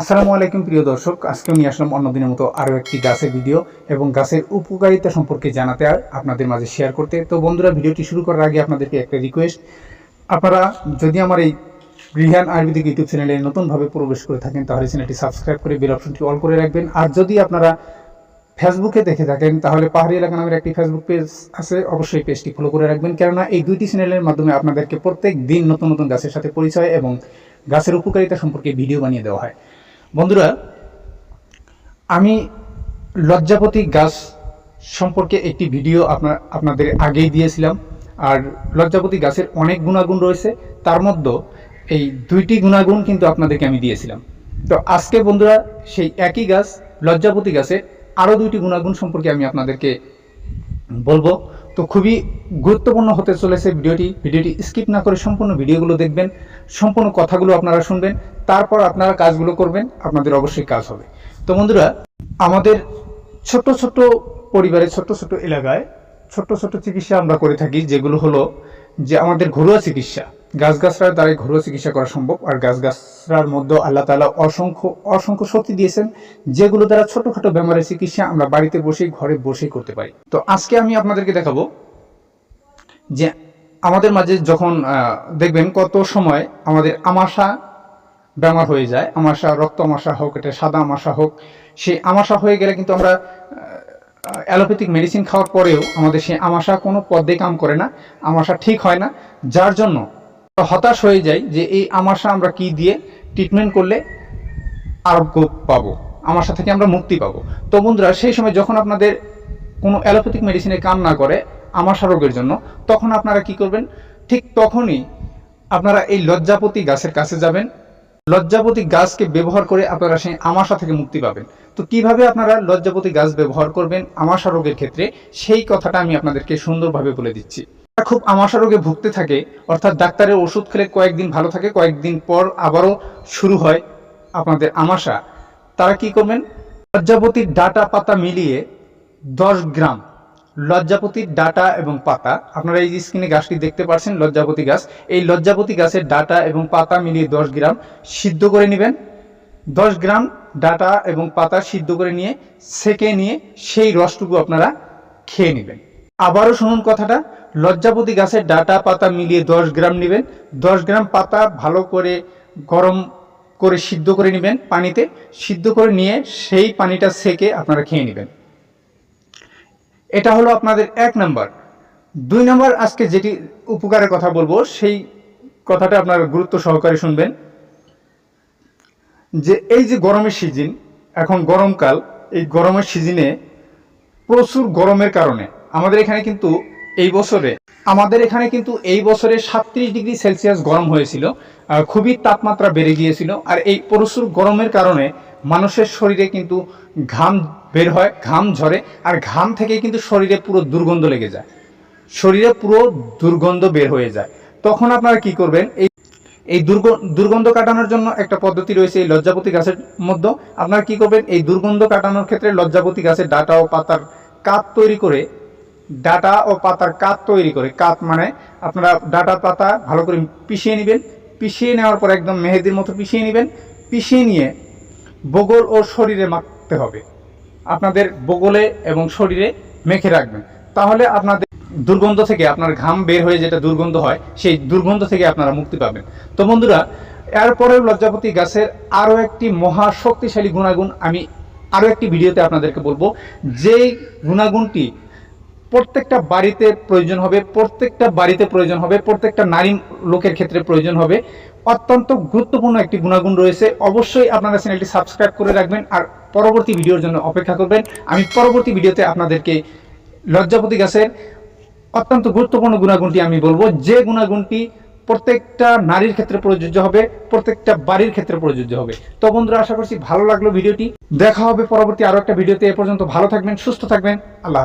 আসসালামু আলাইকুম, প্রিয় দর্শক। আজকে নিয়ে আসলাম অন্যদিনের মতো আরও একটি গাছের ভিডিও এবং গাছের উপকারিতা সম্পর্কে জানাতে আর আপনাদের মাঝে শেয়ার করতে। তো বন্ধুরা, ভিডিওটি শুরু করার আগে আপনাদেরকে একটা রিকোয়েস্ট আপনারা যদি আমার এই রিহান আয়ুর্বেদিক ইউটিউব চ্যানেলে নতুনভাবে প্রবেশ করে থাকেন, তাহলে চ্যানেলটি সাবস্ক্রাইব করে বেল অপশনটি অল করে রাখবেন। আর যদি আপনারা ফেসবুকে দেখে থাকেন, তাহলে পাহাড়ি এলাকা নামের একটি ফেসবুক পেজ আছে। অবশ্যই পেজটি ফলো করে রাখবেন। কেননা এই দুইটি চ্যানেলের মাধ্যমে আপনাদেরকে প্রত্যেক দিন নতুন নতুন গাছের সাথে পরিচয় এবং গাছের উপকারিতা সম্পর্কে ভিডিও বানিয়ে দেওয়া হয়। বন্ধুরা, আমি লজ্জাপতি গাছ সম্পর্কে একটি ভিডিও আপনার, আপনাদের আগেই দিয়েছিলাম। আর লজ্জাপতি গাছের অনেক গুণাগুণ রয়েছে। তার মধ্যে এই দুইটি গুণাগুণ কিন্তু আপনাদেরকে আমি দিয়েছিলাম। তো আজকে বন্ধুরা, সেই একই গাছ, লজ্জাপতি গাছের আরও দুইটি গুণাগুণ সম্পর্কে আমি আপনাদেরকে বলব। তো খুবই গুরুত্বপূর্ণ হতে চলেছে ভিডিওটি। ভিডিওটি স্কিপ না করে সম্পূর্ণ ভিডিওগুলো দেখবেন, সম্পূর্ণ কথাগুলো আপনারা শুনবেন, তারপর আপনারা কাজগুলো করবেন, আপনাদের অবশ্যই কাজ হবে। তো বন্ধুরা, আমাদের ছোট ছোট পরিবারের ছোট ছোট এলাকায় ছোট ছোট চিকিৎসা আমরা করে থাকি, যেগুলো হলো যে আমাদের ঘরোয়া চিকিৎসা। গাছগাছরার দ্বারাই ঘরোয়া চিকিৎসা করা সম্ভব। আর গাছগাছরার মধ্যে আল্লাহ তাআলা অসংখ্য অসংখ্য শক্তি দিয়েছেন, যেগুলো দ্বারা ছোটখাটো বেমারের চিকিৎসা আমরা বাড়িতে বসেই, ঘরে বসেই করতে পারি। তো আজকে আমি আপনাদেরকে দেখাবো যে আমাদের মাঝে যখন দেখবেন কত সময় আমাদের আমাশা বেমার হয়ে যায়। আমাশা, রক্ত আমাশা হোক, এটা সাদা আমাশা হোক, সেই আমাশা হয়ে গেলে কিন্তু আমরা অ্যালোপ্যাথিক মেডিসিন খাওয়ার পরেও আমাদের সেই আমাশা কোনো পদ্মে কাম করে না। আমাশা ঠিক হয় না, যার জন্য হতাশ হয়ে যাই যে এই আমাশা আমরা কি দিয়ে ট্রিটমেন্ট করলে আরোগ্য পাবো? আমাশা থেকে আমরা মুক্তি পাবো। তো বন্ধুরা, সেই সময় যখন আপনাদের কোনো অ্যালোপ্যাথিক মেডিসিনে কাম না করে আমাশা রোগের জন্য, তখন আপনারা কি করবেন? ঠিক তখনই আপনারা এই লজ্জাপতি গাছের কাছে যাবেন। লজ্জাপতি গাছকে ব্যবহার করে আপনারা সেই আমাশা থেকে মুক্তি পাবেন। তো কীভাবে আপনারা লজ্জাপতি গাছ ব্যবহার করবেন আমাশা রোগের ক্ষেত্রে? সেই কথাটা আমি আপনাদেরকে সুন্দরভাবে বলে দিচ্ছি। খুব আমাশা রোগে ভুগতে থাকে, অর্থাৎ ডাক্তারের ওষুধ খেলে কয়েকদিন ভালো থাকে, কয়েকদিন পর আবারও শুরু হয় আপনাদের আমাশা। তারা কি করবেন? লজ্জাপতির ডাটা পাতা মিলিয়ে দশ গ্রাম লজ্জাপতির ডাটা এবং পাতা, আপনারা এই স্ক্রিনে গাছটি দেখতে পাচ্ছেন লজ্জাপতি গাছ, এই লজ্জাপতি গাছের ডাটা এবং পাতা মিলিয়ে দশ গ্রাম সিদ্ধ করে নেবেন। দশ গ্রাম ডাটা এবং পাতা সিদ্ধ করে নিয়ে, সেকে নিয়ে সেই রসটুকু আপনারা খেয়ে নেবেন। আবারও শুনুন কথাটা লজ্জাপতি গাছের ডাটা পাতা মিলিয়ে দশ গ্রাম নেবেন। দশ গ্রাম পাতা ভালো করে গরম করে সিদ্ধ করে নেবেন পানিতে। সিদ্ধ করে নিয়ে সেই পানিটা সেকে আপনারা খেয়ে নেবেন। এটা হলো আপনাদের এক নাম্বার। দুই নাম্বার আজকে যেটি উপকারের কথা বলব, সেই কথাটা আপনারা গুরুত্ব সহকারে শুনবেন। যে এই যে গরমের সিজন, এখন গরমকাল, এই গরমের সিজনে প্রচুর গরমের কারণে আমাদের এখানে কিন্তু এই বছরে। আমাদের এখানে কিন্তু এই বছরে সাতত্রিশ ডিগ্রি সেলসিয়াস গরম হয়েছিল খুবই তাপমাত্রা বেড়ে গিয়েছিল, আর এই প্রচুর গরমের কারণে মানুষের শরীরে কিন্তু ঘাম বের হয়, ঘাম ঝরে, আর ঘাম থেকে কিন্তু শরীরে পুরো দুর্গন্ধ লেগে যায়। শরীরে পুরো দুর্গন্ধ বের হয়ে যায়। তখন আপনারা কি করবেন? এই এই দুর্গ- দুর্গন্ধ কাটানোর জন্য একটা পদ্ধতি রয়েছে এই লজ্জাপতি গাছের মধ্যে। আপনারা কি করবেন? এই দুর্গন্ধ কাটানোর ক্ষেত্রে লজ্জাপতি গাছের ডাটা ও পাতার কাত তৈরি করে ডাটা ও পাতার কাত তৈরি করে। কাত মানে আপনারা ডাটা পাতা ভালো করে পিষিয়ে নেবেন। পিষিয়ে নেওয়ার পর একদম মেহেদির মতো পিষিয়ে নেবেন। পিষিয়ে নিয়ে বগল ও শরীরে মাখতে হবে। আপনাদের বগলে এবং শরীরে মেখে রাখবেন। তাহলে আপনাদের দুর্গন্ধ থেকে আপনার ঘাম বের হয়ে যেটা দুর্গন্ধ হয়, সেই দুর্গন্ধ থেকে আপনারা মুক্তি পাবেন। তো বন্ধুরা এরপরেও লজ্জাপতি গাছের আরও একটি মহা শক্তিশালী গুণাগুণ আমি আরও একটি ভিডিওতে আপনাদেরকে বলব। যেই গুণাগুণটি প্রত্যেকটা বাড়িতে প্রয়োজন হবে, প্রত্যেকটা বাড়িতে প্রয়োজন হবে, প্রত্যেকটা নারী লোকের ক্ষেত্রে প্রয়োজন হবে। অত্যন্ত গুরুত্বপূর্ণ একটি গুণাগুণ রয়েছে। অবশ্যই আপনারা চ্যানেলটি সাবস্ক্রাইব করে রাখবেন আর পরবর্তী ভিডিওর জন্য অপেক্ষা করবেন। আমি পরবর্তী ভিডিওতে আপনাদেরকে লজ্জাপতি গাছের অত্যন্ত গুরুত্বপূর্ণ গুণাগুণটি আমি বলব। যে গুণাগুণটি প্রত্যেকটা নারীর ক্ষেত্রে প্রযোজ্য হবে, প্রত্যেকটা বাড়ির ক্ষেত্রে প্রযোজ্য হবে। তো বন্ধুরা, আশা করছি ভালো লাগল ভিডিওটি। দেখা হবে পরবর্তী আরও একটা ভিডিওতে। এ পর্যন্ত ভালো থাকবেন, সুস্থ থাকবেন। আল্লাহ।